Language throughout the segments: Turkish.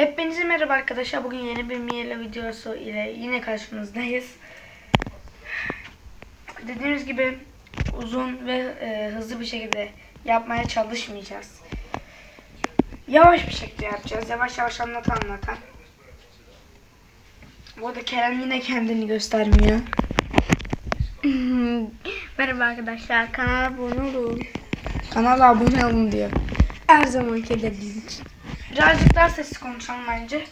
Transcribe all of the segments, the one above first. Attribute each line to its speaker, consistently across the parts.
Speaker 1: Hepinize merhaba arkadaşlar. Bugün yeni bir Miele videosu ile yine karşınızdayız. Dediğimiz gibi uzun ve e, hızlı bir şekilde yapmaya çalışmayacağız. Yavaş bir şekilde yapacağız. Yavaş yavaş anlatan anlatan. Bu arada Kerem yine kendini göstermiyor.
Speaker 2: Merhaba arkadaşlar, kanala abone olun.
Speaker 1: Kanala abone olun diyor.
Speaker 2: Her zamanki dediğiniz.
Speaker 1: Birazcık daha sessiz konuşalım bence.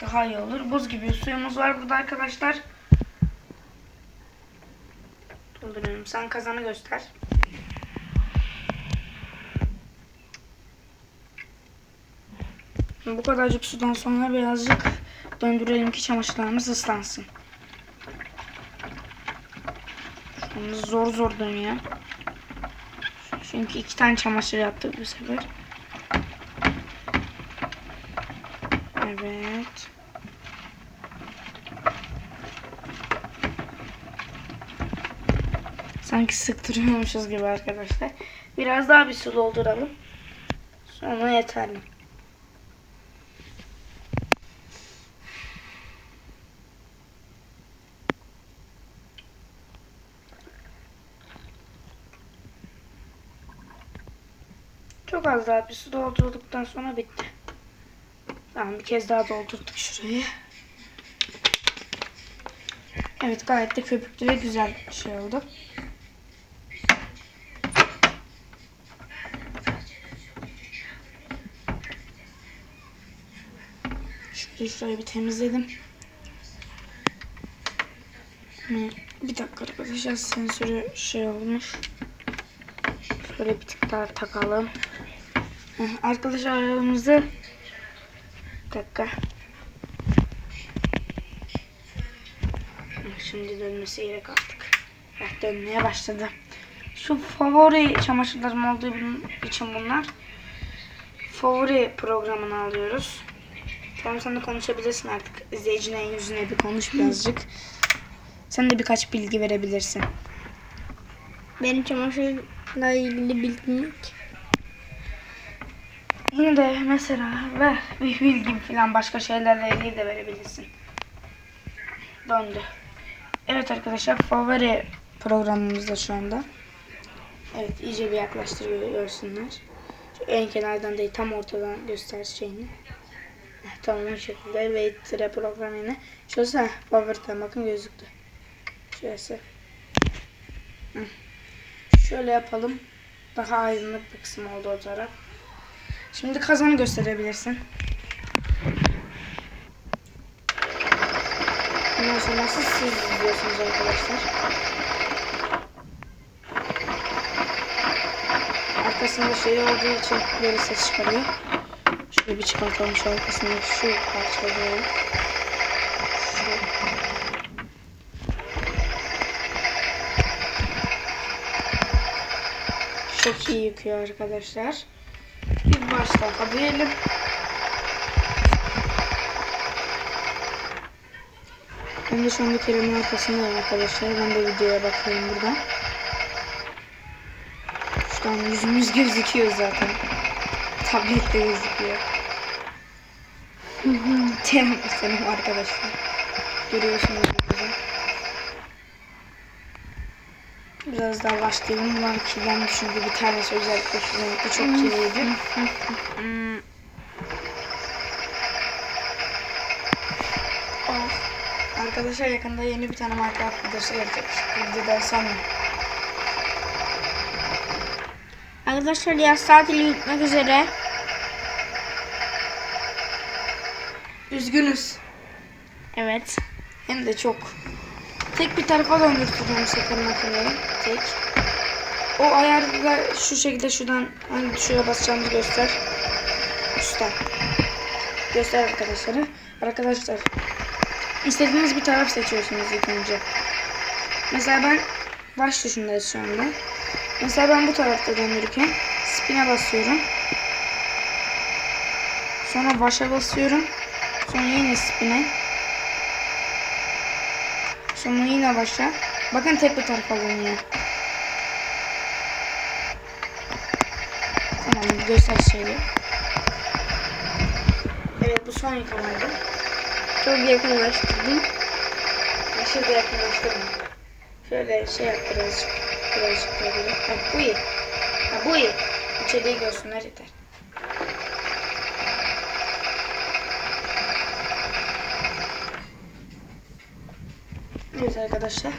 Speaker 1: Daha iyi olur. Buz gibi suyumuz var burada arkadaşlar. Dolduruyorum. Sen kazanı göster. Bu kadarcık sudan sonra birazcık döndürelim ki çamaşırlarımız ıslansın. Şu anda zor zor dönüyor. Çünkü iki tane çamaşır yaptık bu sefer. Evet. Sanki sıktırıyormuşuz gibi arkadaşlar. Biraz daha bir su dolduralım. Sonra yeterli. Çok az daha bir su doldurduktan sonra bitti. Tamam bir kez daha doldurduk şurayı. Evet gayet de köpüklü ve güzel bir şey oldu. Şöyle şurayı bir temizledim. Bir dakika arkadaşlar sensörü şey olmuş. Şöyle bir tık daha takalım. Arkadaşlar aramızda bir dakika. Şimdi dönmesi gerek artık. Evet, dönmeye başladı. Şu favori çamaşırlarım olduğu için bunlar. Favori programını alıyoruz. Tamam sen de konuşabilirsin artık. İzleyicinin yüzüne bir konuş birazcık. Sen de birkaç bilgi verebilirsin.
Speaker 2: Benim çamaşırla ilgili bilgim
Speaker 1: Yine de mesela ver bir bilgi falan başka şeylerle ilgili de verebilirsin. Döndü. Evet arkadaşlar favori programımızda şu anda. Evet iyice bir yaklaştırıyor. Şu en kenardan değil tam ortadan göster şeyini. Heh, Tamam o şekilde ve tire programını. Şurası heh, favorite bakın gözüktü. Şurası. Hı. Şöyle yapalım. Daha aydınlık bir kısım oldu o taraf. Şimdi kazanı gösterebilirsin. Bundan sonra siz, izliyorsunuz arkadaşlar. Arkasında şey olduğu için böyle ses çıkarıyor. Şöyle bir çıkartalım şu arkasındaki şu parçaları. Şu. Çok iyi yıkıyor arkadaşlar. Bir baş daha diyelim. Ben de şu anda Kerem'in arkasındayım arkadaşlar. Ben de videoya bakıyorum buradan. Şu an yüzümüz gözüküyor zaten. Tablette gözüküyor. Kerem senin arkadaşlar. Görüyorsunuz burada. Biraz daha başlayalım. Var ki ben çünkü bir tanesi özellikle şu renkli çok kirliydi. Oh. Arkadaşlar yakında yeni bir tane Minecraft videosu gelecek. Videodan sonra.
Speaker 2: Arkadaşlar yaz tatili bitmek üzere.
Speaker 1: Üzgünüz.
Speaker 2: Evet.
Speaker 1: Hem de çok. Tek bir tarafa döndürtüyorum bu sefer makineyi. Tek. O ayarda şu şekilde şuradan hangi tuşa basacağımızı göster. Usta. Göster arkadaşlara. Arkadaşlar istediğiniz bir taraf seçiyorsunuz ilk önce. Mesela ben baş tuşundayız şu anda. Mesela ben bu tarafta döndürürken spin'e basıyorum. Sonra başa basıyorum. Sonra yine spin'e. Sonra yine başa. Bakın tek bir tarafa dönüyor. Tamam göster şeyi. Evet bu son yıkamaydı.
Speaker 2: Çok yakınlaştırdım.
Speaker 1: Aşırı da yakınlaştırma. Şöyle şey yap birazcık. Birazcık böyle. Ha, bu iyi. Ha, bu iyi. İçeriği görsünler yeter. Evet arkadaşlar.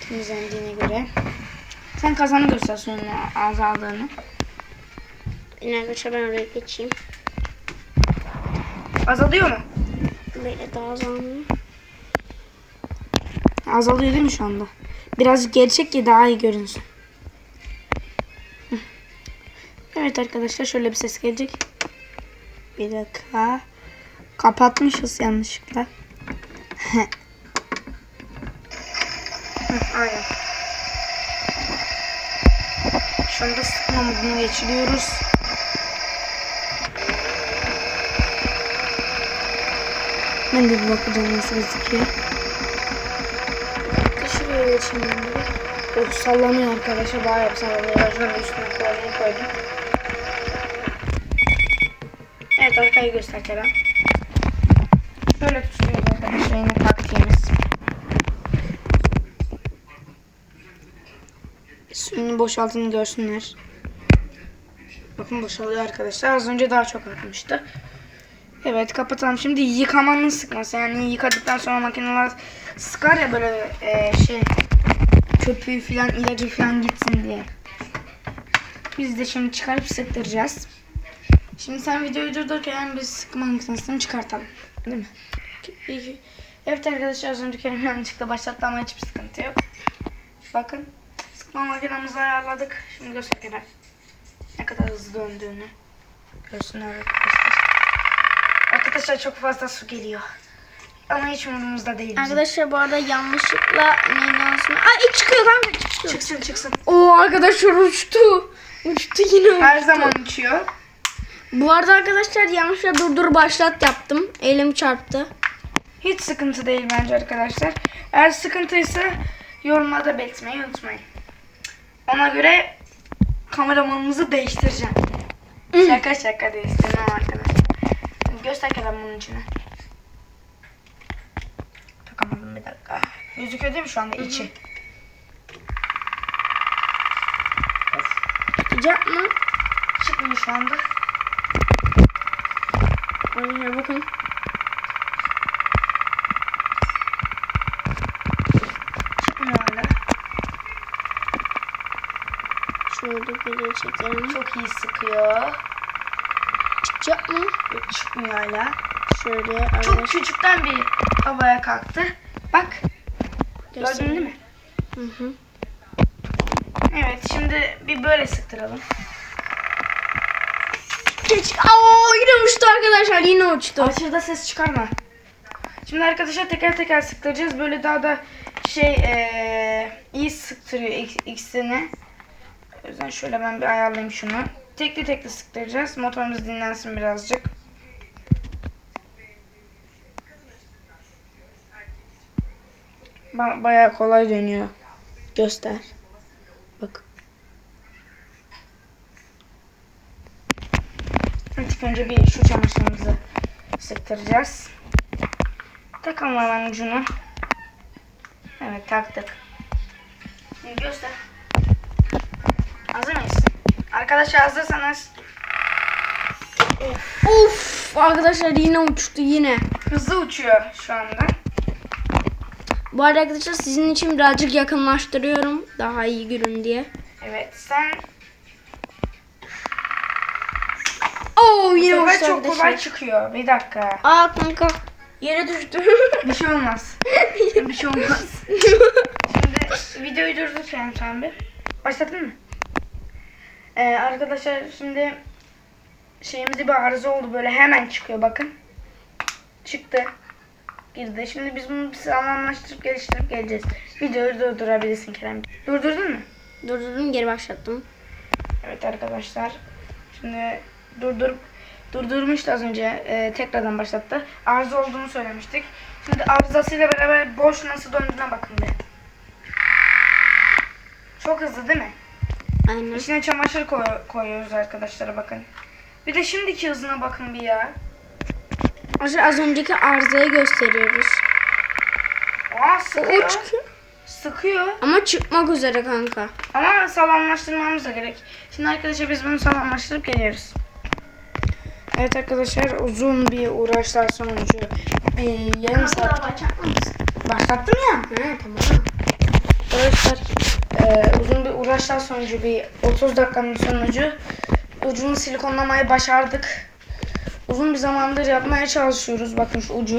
Speaker 1: Temizlendiğine göre. Sen kazanı göster suyun azaldığını.
Speaker 2: Yine arkadaşlar ben oraya geçeyim.
Speaker 1: Azalıyor mu?
Speaker 2: Böyle daha azalmıyor.
Speaker 1: Azalıyor değil mi şu anda? Birazcık geri çek ki daha iyi görünsün. Evet arkadaşlar şöyle bir ses gelecek. Bir dakika. Kapatmışız yanlışlıkla. Hı, Aynen. Şu anda sıkma moduna geçiriyoruz. Ben de bir bakacağım nasıl gözüküyor. Şuraya geçeyim ben de. Oh, sallanıyor arkadaşlar. Bayağı bir sallanıyor. Ben üstüne koydum. koydum. Evet arkayı göster Kerem. Şöyle tutuyoruz arkadaşlar yine Suyunu boşaltını görsünler. Bakın boşalıyor arkadaşlar. Az önce daha çok akmıştı. Evet kapatalım. Şimdi yıkamanın sıkması. Yani yıkadıktan sonra makineler sıkar ya böyle e, şey köpüğü falan ilacı falan gitsin diye. Biz de şimdi çıkarıp sıktıracağız. Şimdi sen videoyu durdururken biz sıkma makinesini çıkartalım. Değil mi? Evet arkadaşlar az önce Kerem yanlışlıkla başlattı ama hiçbir sıkıntı yok. Bakın sıkma makinemizi ayarladık. Şimdi göster Kerem. Ne kadar hızlı döndüğünü. Görsünler arkadaşlar. Arkadaşlar çok fazla su geliyor. Ama hiç umurumuzda değil. bizim.
Speaker 2: Arkadaşlar bu arada yanlışlıkla neyin yansıma... Ay çıkıyor kanka çıkıyor.
Speaker 1: Çıksın çıksın.
Speaker 2: Oo arkadaşlar uçtu. Uçtu yine.
Speaker 1: Her zaman uçuyor.
Speaker 2: Bu arada arkadaşlar yanlışlıkla durdur başlat yaptım. Elim çarptı.
Speaker 1: Hiç sıkıntı değil bence arkadaşlar. Eğer sıkıntıysa yorumlarda belirtmeyi unutmayın. Ona göre kameramanımızı değiştireceğim. şaka şaka değiştirmem arkadaşlar. Göster Kerem bunun içine. Takamadım bir dakika. Gözüküyor değil mi şu anda içi?
Speaker 2: Çıkacak mı?
Speaker 1: Çıkmıyor şu anda.
Speaker 2: Bakın.
Speaker 1: Çıkmıyor hala.
Speaker 2: Şöyle bir çekelim.
Speaker 1: Çok iyi sıkıyor.
Speaker 2: Çıkacak mı?
Speaker 1: Yok çıkmıyor hala.
Speaker 2: Şöyle
Speaker 1: Çok küçükten bir havaya kalktı. Bak. Gördün değil mi?
Speaker 2: Hı hı.
Speaker 1: Evet şimdi bir böyle sıktıralım.
Speaker 2: Geç. Aa yine uçtu arkadaşlar yine uçtu.
Speaker 1: Aşırıda ses çıkarma. Şimdi arkadaşlar teker teker sıktıracağız. Böyle daha da şey eee, iyi sıktırıyor ik- ikisini. O yüzden şöyle ben bir ayarlayayım şunu. Tekli tekli sıktıracağız. Motorumuz dinlensin birazcık. Ba- bayağı kolay dönüyor. Göster. Bak. İlk önce bir şu çamaşırımızı sıktıracağız. Takalım hemen ucunu. Evet taktık. Şimdi göster. Hazır mıyız? Arkadaşlar hazırsanız
Speaker 2: Of arkadaşlar yine uçtu yine.
Speaker 1: hızlı uçuyor şu anda.
Speaker 2: Bu arada arkadaşlar sizin için birazcık yakınlaştırıyorum. Daha iyi görün diye.
Speaker 1: Evet sen
Speaker 2: Oo yine uçtu
Speaker 1: çok kolay
Speaker 2: arkadaşlar.
Speaker 1: çıkıyor. Bir dakika.
Speaker 2: Aa kanka. Yere düştü.
Speaker 1: Bir şey olmaz. bir şey olmaz. Şimdi videoyu durduracağım sen bir. Başladın mı? Ee, arkadaşlar şimdi şeyimizde bir arıza oldu böyle hemen çıkıyor bakın. Çıktı. Girdi. Şimdi biz bunu bir sağlamlaştırıp geliştirip geleceğiz. Videoyu durdurabilirsin Kerem. Durdurdun mu?
Speaker 2: Durdurdum geri başlattım.
Speaker 1: Evet arkadaşlar. Şimdi durdurup durdurmuştu az önce. Ee, tekrardan başlattı. Arıza olduğunu söylemiştik. Şimdi arızasıyla beraber boş nasıl döndüğüne bakın bir. Çok hızlı değil mi?
Speaker 2: Aynen.
Speaker 1: İçine çamaşır koy- koyuyoruz arkadaşlar bakın. Bir de şimdiki hızına bakın bir ya.
Speaker 2: Arkadaşlar az önceki arızayı gösteriyoruz.
Speaker 1: Aa
Speaker 2: O
Speaker 1: sıkıyor.
Speaker 2: çıkıyor.
Speaker 1: Sıkıyor.
Speaker 2: Ama çıkmak üzere kanka.
Speaker 1: Ama sağlamlaştırmamız da gerek. Şimdi arkadaşlar biz bunu sağlamlaştırıp geliyoruz. Evet arkadaşlar uzun bir uğraşlar sonucu bir yarım saat başlattım ya.
Speaker 2: Ha, tamam.
Speaker 1: Arkadaşlar e, uzun bir uğraşlar sonucu bir 30 dakikanın sonucu ucunu silikonlamayı başardık. Uzun bir zamandır yapmaya çalışıyoruz. Bakın şu ucu.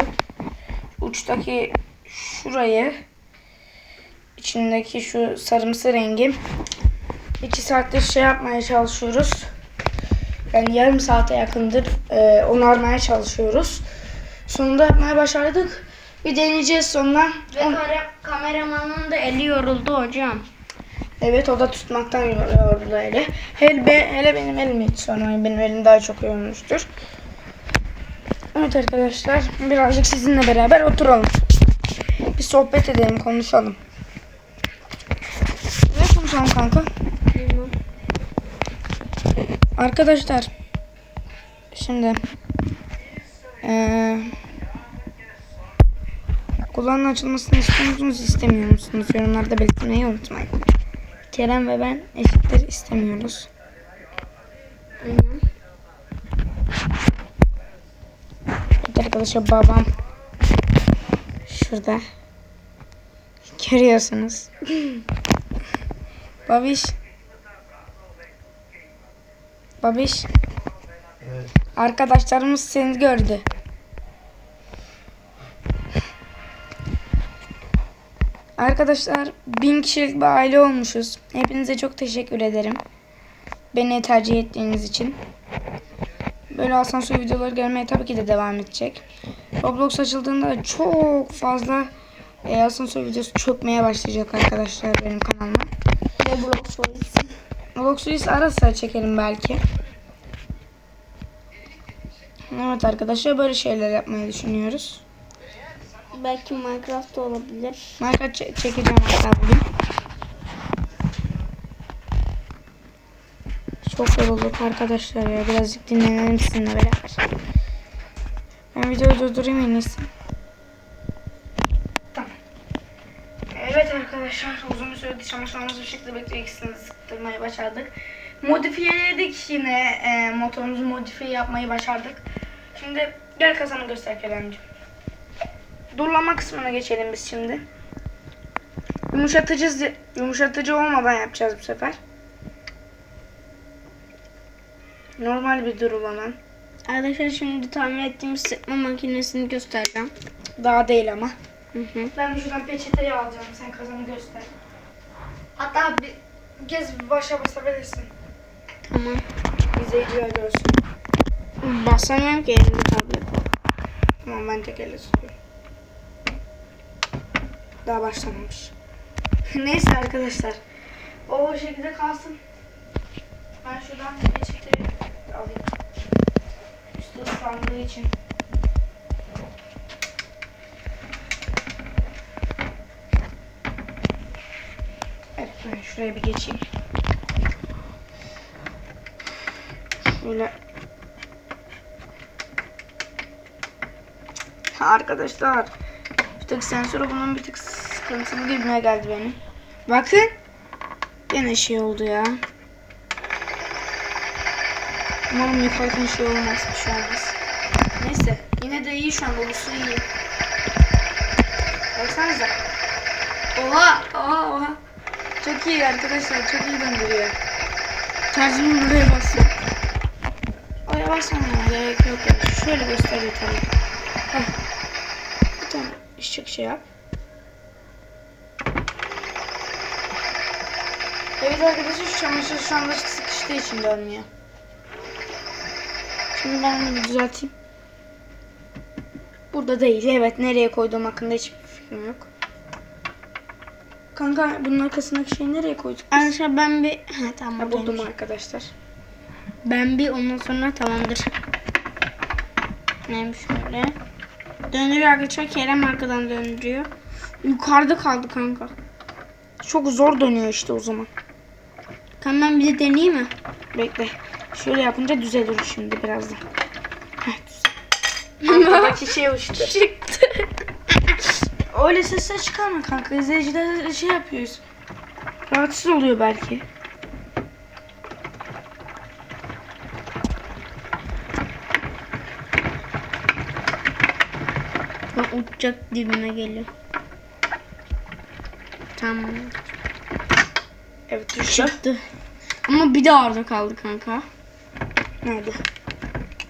Speaker 1: Uçtaki şurayı içindeki şu sarımsı rengi 2 saattir şey yapmaya çalışıyoruz. Yani yarım saate yakındır e, onarmaya çalışıyoruz. Sonunda yapmaya başardık. Bir deneyeceğiz sonra.
Speaker 2: Ve kare- kameramanın da eli yoruldu hocam.
Speaker 1: Evet o da tutmaktan yoruldu hele. Hele, be, hele benim elim hiç sormayın. Benim elim daha çok yorulmuştur. Evet arkadaşlar birazcık sizinle beraber oturalım. Bir sohbet edelim konuşalım. Ne konuşalım kanka?
Speaker 2: Bilmem.
Speaker 1: Arkadaşlar şimdi eee kulağın açılmasını istiyor musunuz istemiyor musunuz? Yorumlarda belirtmeyi unutmayın. Kerem ve ben eşittir istemiyoruz.
Speaker 2: Aynen.
Speaker 1: Evet arkadaşlar babam şurada görüyorsunuz. Babiş. Babiş. Arkadaşlarımız seni gördü. Arkadaşlar bin kişilik bir aile olmuşuz. Hepinize çok teşekkür ederim. Beni tercih ettiğiniz için. Böyle asansör videoları gelmeye tabii ki de devam edecek. Roblox açıldığında çok fazla e, asansör videosu çökmeye başlayacak arkadaşlar benim kanalıma.
Speaker 2: Roblox Voice.
Speaker 1: Roblox videosu ara sıra çekelim belki. Evet arkadaşlar böyle şeyler yapmayı düşünüyoruz.
Speaker 2: Belki Minecraft olabilir.
Speaker 1: Minecraft çe- çekeceğim hatta bugün. Çok yorulduk arkadaşlar ya. Birazcık dinlenelim sizinle beraber. Ben videoyu durdurayım en iyisi. Tamam. Evet arkadaşlar uzun bir süredir çamaşırlarımızı bir şekilde bekliyor ikisini sıktırmayı başardık. Modifiyeledik yine e, motorumuzu modifiye yapmayı başardık. Şimdi gel kazanı göster Keremciğim. Durlama kısmına geçelim biz şimdi. Yumuşatıcı yumuşatıcı olmadan yapacağız bu sefer. Normal bir durulama.
Speaker 2: Arkadaşlar şimdi tamir ettiğimiz sıkma makinesini göstereceğim.
Speaker 1: Daha değil ama.
Speaker 2: Hı hı.
Speaker 1: Ben şuradan peçeteyi alacağım. Sen kazanı göster. Hatta bir kez başa basabilirsin.
Speaker 2: Tamam.
Speaker 1: İzleyiciler görsün.
Speaker 2: Basamıyorum ki elimde tablet.
Speaker 1: Tamam ben tek elle tutuyorum. Daha başlamamış. Neyse arkadaşlar. O şekilde kalsın. Ben şuradan peçeteyi alayım. Üstü ıslandığı için. Evet ben şuraya bir geçeyim. Şöyle Arkadaşlar bir sensörü bunun bir tık sıkıntılı gibime geldi benim. Bakın. Yine şey oldu ya. Umarım yukarıdan şey olmaz bir şey olmaz. Neyse yine de iyi şu an dolusu iyi. Baksanıza. Oha oha oha. Çok iyi arkadaşlar çok iyi döndürüyor. Şarjımı buraya basın. Oraya basmamaya gerek yok yani. Şöyle göster yeterli. Heh. Işık şey yap. Evet arkadaşlar şu çamaşır şu anda sıkıştığı için dönmüyor. Şimdi ben onu bir düzelteyim. Burada değil. Evet nereye koyduğum hakkında hiçbir fikrim yok. Kanka bunun arkasındaki şeyi nereye koyduk? biz?
Speaker 2: Arkadaşlar ben bir... Ha tamam.
Speaker 1: Ha, buldum
Speaker 2: buradaymış.
Speaker 1: arkadaşlar.
Speaker 2: Ben bir ondan sonra tamamdır. Neymiş şöyle. Döndürüyor arkadaşlar. Kerem arkadan döndürüyor. Yukarıda kaldı kanka.
Speaker 1: Çok zor dönüyor işte o zaman.
Speaker 2: Kanka ben bir de deneyeyim mi?
Speaker 1: Bekle. Şöyle yapınca düzelir şimdi birazdan. Düzel. Arkadaki şey uçtu.
Speaker 2: Çıktı.
Speaker 1: Öyle sesler çıkarma kanka. İzleyiciler şey yapıyoruz. Rahatsız oluyor belki.
Speaker 2: Bak uçacak dibime geliyor. Tamam.
Speaker 1: Evet düştü.
Speaker 2: Çıktı. Ama bir de orada kaldı kanka.
Speaker 1: Nerede?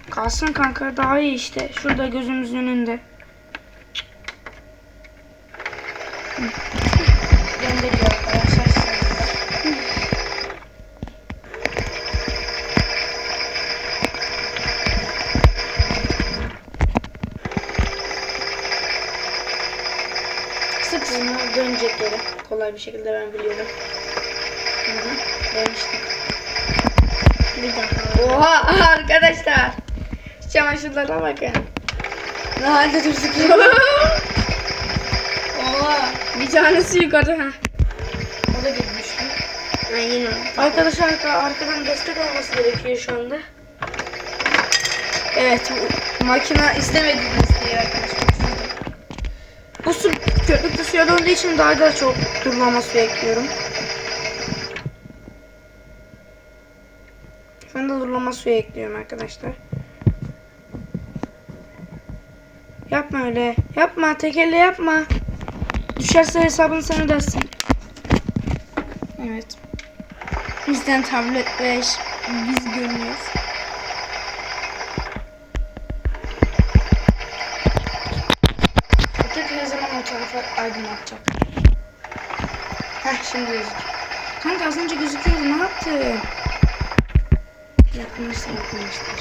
Speaker 1: Kalsın kanka daha iyi işte. Şurada gözümüzün önünde. Hı. Gönderiyor arkadaşlar. sonunda. Bunu dönecek yere. Kolay bir şekilde ben biliyorum. Hı hı. Demiştim.
Speaker 2: Bir daha.
Speaker 1: Oha arkadaşlar. Çamaşırlara bakın. Ne halde gözüküyor. Oha.
Speaker 2: Bir tanesi yukarıda. Ha.
Speaker 1: O da gitmişti.
Speaker 2: Aynen öyle.
Speaker 1: Arkadaşlar arka- arkadan destek olması gerekiyor şu anda. Evet bu makine istemedi desteği arkadaşlar. Köpüklü suya döndüğü için daha da çok durulama su ekliyorum. Şu anda durulama suyu ekliyorum arkadaşlar. Yapma öyle. Yapma. Tek elle yapma. Düşerse hesabını sen ödersin. Evet.
Speaker 2: Bizden tablet ve biz
Speaker 1: şimdi gözüküyor. Kanka az önce gözüküyordu ne yaptın? Yakınlaştır yakınlaştır.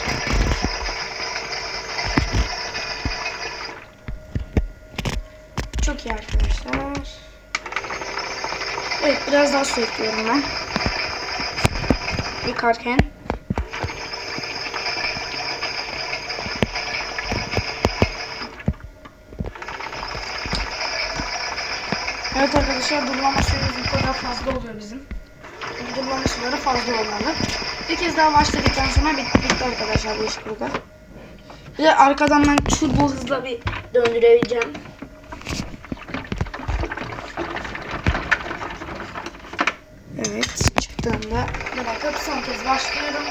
Speaker 1: Çok iyi arkadaşlar. Evet biraz daha su ekliyorum ben. Yıkarken. Evet arkadaşlar durulama süremiz bu kadar fazla oluyor bizim. Durulama süreleri fazla olmalı. Bir kez daha başladıktan sonra bitti, bitti arkadaşlar bu iş burada. Bir de arkadan ben turbo hızla bir döndürebileceğim. Evet çıktığında bir dakika son kez başlıyorum.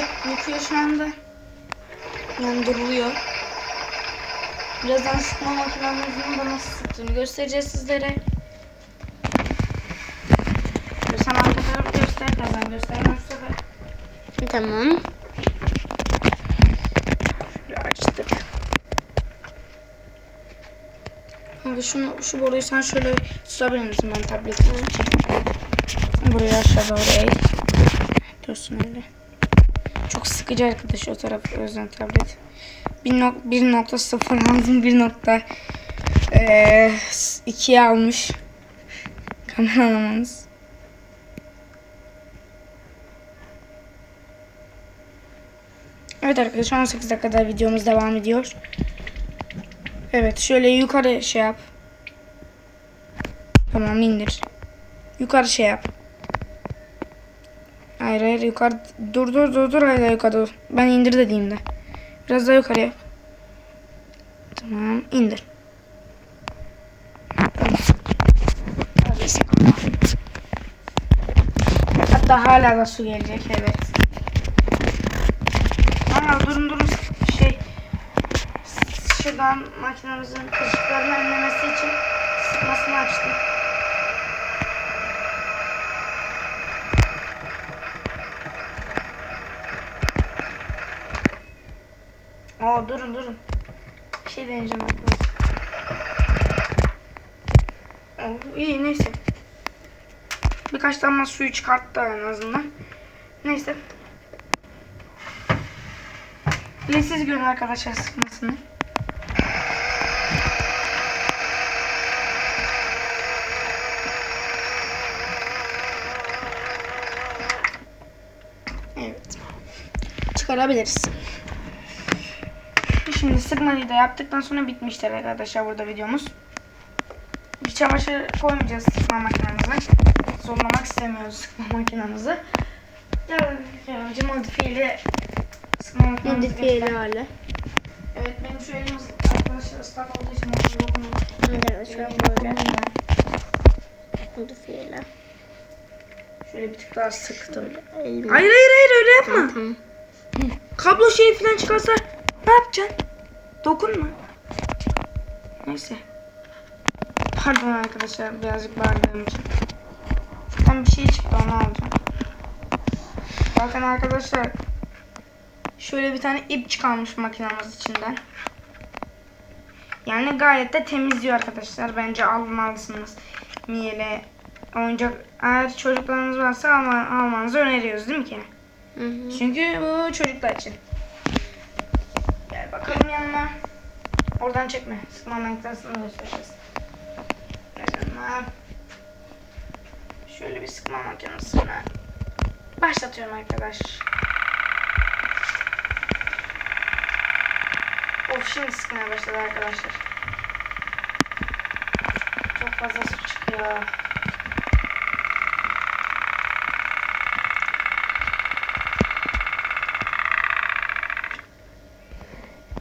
Speaker 1: Şekilde yapıyor şu anda. Yani duruluyor. Birazdan sıkma makinemizin de nasıl sıktığını göstereceğiz sizlere. Sen arka tarafı göster ben göstermem sefer.
Speaker 2: Tamam.
Speaker 1: Şöyle açtık. Kanka şunu, şu boruyu sen şöyle tutabilir misin ben tabletimi? Buraya aşağı doğru eğ. Dursun öyle. Çok sıkıcı arkadaş o taraf o yüzden tablet. 1.0 aldım 1 nokta eee, 2'ye almış kameramanımız. Evet arkadaşlar 18 dakikada videomuz devam ediyor. Evet şöyle yukarı şey yap. Tamam indir. Yukarı şey yap. Hayır hayır yukarı dur dur dur dur hayır yukarı dur. Ben indir dediğimde. Biraz daha yukarı yap. Tamam indir. Hatta hala da su gelecek evet. Aa durun durun şey şuradan makinemizin ışıklarını önlemesi için sıkmasını açtım. Aa durun durun. Bir şey deneyeceğim arkadaşlar. İyi neyse. Birkaç damla suyu çıkarttı en azından. Neyse. De siz görün arkadaşlar sıkmasını. Evet. Çıkarabiliriz. Şimdi sıkmayı da yaptıktan sonra bitmiştir arkadaşlar burada videomuz. Bir çamaşır koymayacağız sıkma makinemize. Zorlamak istemiyoruz sıkma makinemizi. Ya, önce modifiyeli sıkma makinemizi
Speaker 2: Modifiyeli hali.
Speaker 1: Evet benim şu elim arkadaşlar ıslak olduğu için.
Speaker 2: Evet şu an böyle. Modifiyeli.
Speaker 1: Şöyle bir tık daha sık tabii.
Speaker 2: Elim.
Speaker 1: Hayır hayır hayır öyle yapma.
Speaker 2: Tamam.
Speaker 1: Kablo şeyi falan çıkarsa ne yapacaksın? Dokunma. Neyse. Pardon arkadaşlar birazcık bağırdığım için. Şuradan bir şey çıktı onu alacağım. Bakın arkadaşlar. Şöyle bir tane ip çıkarmış makinamız içinden. Yani gayet de temizliyor arkadaşlar. Bence almalısınız. Miyele oyuncak eğer çocuklarınız varsa alma, almanızı öneriyoruz değil mi ki?
Speaker 2: Hı hı.
Speaker 1: Çünkü bu çocuklar için. Yanıma. Oradan çekme. Sıkma makinesini göstereceğiz. Yanıma. Şöyle bir sıkma makinesini başlatıyorum arkadaş. Of şimdi sıkmaya başladı arkadaşlar. Çok fazla su çıkıyor.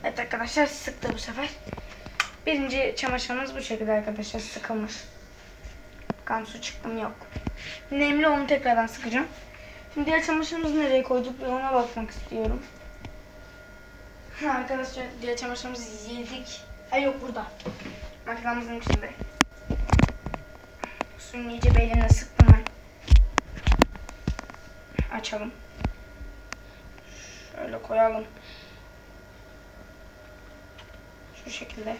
Speaker 1: Evet arkadaşlar sıktı bu sefer. Birinci çamaşırımız bu şekilde arkadaşlar sıkılmış. Kan su çıktı mı yok. Nemli onu tekrardan sıkacağım. Şimdi diğer çamaşırımızı nereye koyduk bir ona bakmak istiyorum. Arkadaşlar diğer çamaşırımızı yedik. Ay yok burada. Makinemizin içinde. Suyunu iyice belimle sıktım ben. Açalım. Şöyle koyalım. Şu şekilde.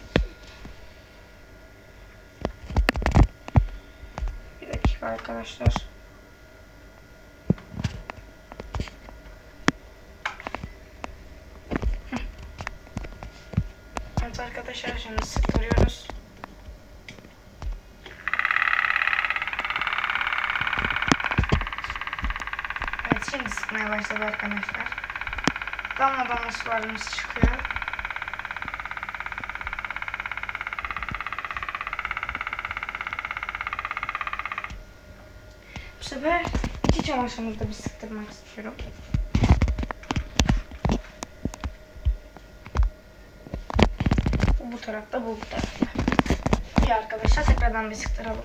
Speaker 1: Bir dakika arkadaşlar. Evet arkadaşlar şimdi sıktırıyoruz. Evet şimdi sıkmaya başladı arkadaşlar. Damla damla sularımız çıkıyor. Sefer iki çamaşırımızı da bir sıktırmak istiyorum. Bu tarafta, bu bu tarafta. Bir arkadaşlar tekrardan bir sıktıralım.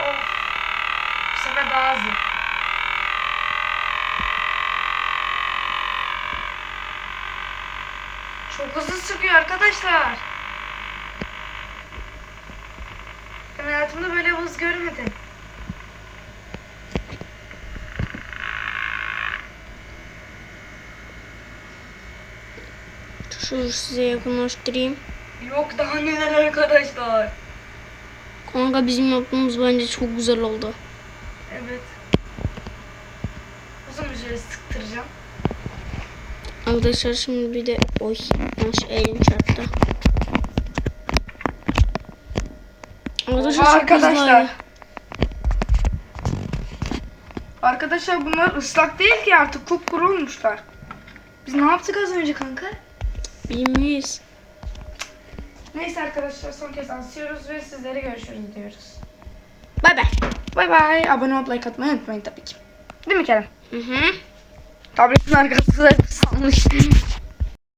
Speaker 1: Of. Bu sefer daha hızlı. Çok hızlı sıkıyor arkadaşlar. Ben hayatımda böyle hız görmedim.
Speaker 2: Şu size yakınlaştırayım.
Speaker 1: Yok daha neler arkadaşlar.
Speaker 2: Kanka bizim yaptığımız bence çok güzel oldu.
Speaker 1: Evet. Uzun bir süre sıktıracağım.
Speaker 2: Arkadaşlar şimdi bir de oy yanlış elim çarptı. Arkadaşlar
Speaker 1: arkadaşlar. bunlar ıslak değil ki artık kupkuru olmuşlar. Biz ne yaptık az önce kanka?
Speaker 2: Bilmeyiz.
Speaker 1: Neyse arkadaşlar son kez asıyoruz ve sizlere görüşürüz diyoruz.
Speaker 2: Bay bay.
Speaker 1: Bay bay. Abone olup like atmayı unutmayın tabii ki. Değil mi Kerem?
Speaker 2: Hı hı.
Speaker 1: Tabletin arkası da sanmış.